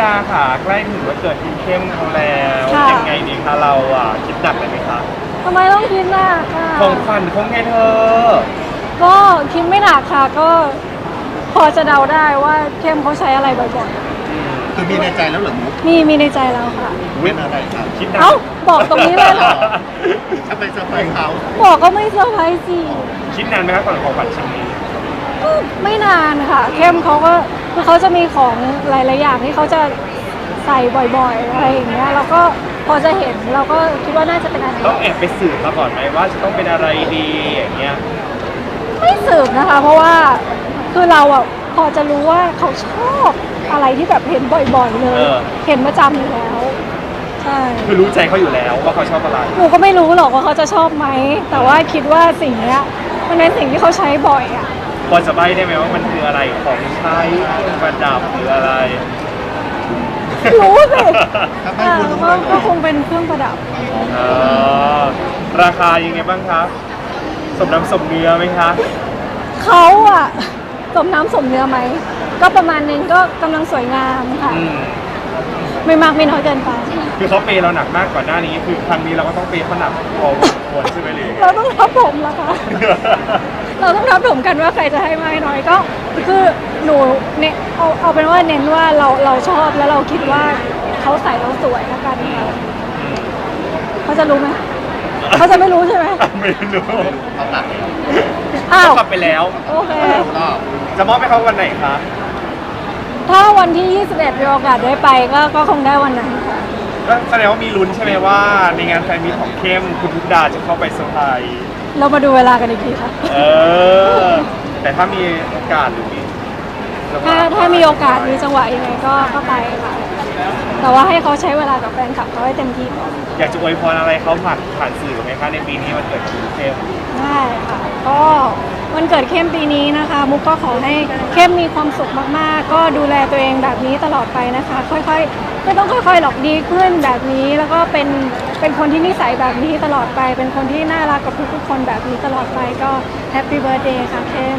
ดาค่ะ ใกล้ถึงวันเกิดคุณเข้มเขาแล้วค่ะ ยังไงดีคะเราอะคิดหนักเลยไหมคะทำไมต้องคิดหนักค่ะ ของขวัญของไงเธอ ก็คิดไม่หนักค่ะก็พอจะเดาได้ว่าเข้มเขาใช้อะไรบ่อยคือมีในใจแล้วเหรอมุกๆมีมีในใจแล้วค่ะ เป็นอะไรครับคิดหนักเอ้าบอกตรงนี้เลยเหรอถ้าไปเซอร์ไพรส์เขาบอกก็ไม่เซอร์ไพรส์สิ คิดนานไหมคะก่อนของขวัญชิ้นนี้ ก็ไม่นานค่ะ เข้มเขาก็คือเขาจะมีของหลาย ๆ อย่างที่เขาจะใส่บ่อย ๆ อะไรอย่างเงี้ยเราก็พอจะเห็นเราก็คิดว่าน่าจะเป็นอะไรต้องแอบไปสืบมาก่อนไหมว่าจะต้องเป็นอะไรดีอย่างเงี้ยไม่สืบนะคะ เพราะว่าคือเราอะพอจะรู้ว่าเขาชอบอะไรที่แบบเห็นบ่อย ๆ เลย เห็นประจำอยู่แล้ว ใช่คือรู้ใจเขาอยู่แล้วว่าเขาชอบอะไรหนูก็ไม่รู้หรอกว่าเขาจะชอบไหมแต่ว่าคิดว่าสิ่งเนี้ยมันเป็นสิ่งที่เขาใช้บ่อยอะ พอจะใบ้ได้ไหมว่ามันคืออะไรของใช้เครื่องประดับหรืออะไร รู้สิถ้าไม่อ่าคุณรู้ก็เลยก็คงเป็นเครื่องประดับ เออราคายังไงบ้างคะสมน้ำสมเนื้อไหมคะเขาอะสมน้ำสมเนื้อไหม ก็ประมาณนึงก็กำลังสวยงามค่ะ อืมไม่มากไม่น้อยเกินไป คือเขาเปย์เราหนักมากก่อนหน้านี้ คือครั้งนี้เราก็ต้องเปย์เขาหนักพอสมควรใช่ไหมหรือเราต้องทับผมละคะ เราต้องทับผมกันว่าใครจะให้มากน้อยก็คือหนูเนี่ยเอาเอาเป็นว่าเน้นว่าเราเราชอบแล้วเราคิดว่าเขาใส่เราสวยแล้วกันค่ะเขาจะรู้ไหมเขาจะไม่รู้ใช่ไหมไม่รู้เขาตัดอ้าวกลับไปแล้วโอเคก็จะมอบให้เขาวันไหนคะถ้าวันที่ 21 มีโอกาสได้ไปก็ก็คงได้วันนั้นค่ะก็แสดงว่ามีลุ้นใช่ไหมว่า ในงานแฟนมิตของเข้มคุณทุกดาจะเข้าไปเซอร์ไพรส์ เรามาดูเวลากันอีกทีค่ะ เออ แต่ถ้ามีโอกาสหรือมีถ้าถ้ามีโอกาสมีจังหวะยังไงก็ก็ไปค่ะ แต่ว่าให้เขาใช้เวลากับแฟนคลับเขาให้เต็มที่ก่อนอยากจะอวยพรอะไรเขาผ่านผ่านสื่อไหมคะในปีนี้วันเกิดคุณเข้มได้ค่ะ ก็ วันเกิดเข้มปีนี้นะคะ มุกก็ขอให้เข้มมีความสุขมากๆ ก็ดูแลตัวเองแบบนี้ตลอดไปนะคะ ค่อยๆไม่ต้องค่อยๆหรอกดีขึ้นแบบนี้แล้วก็เป็นเป็นคนที่นิสัยแบบนี้ตลอดไป เป็นคนที่น่ารักกับทุกๆคนแบบนี้ตลอดไปก็แฮปปี้เบิร์ดเดย์ค่ะเข้ม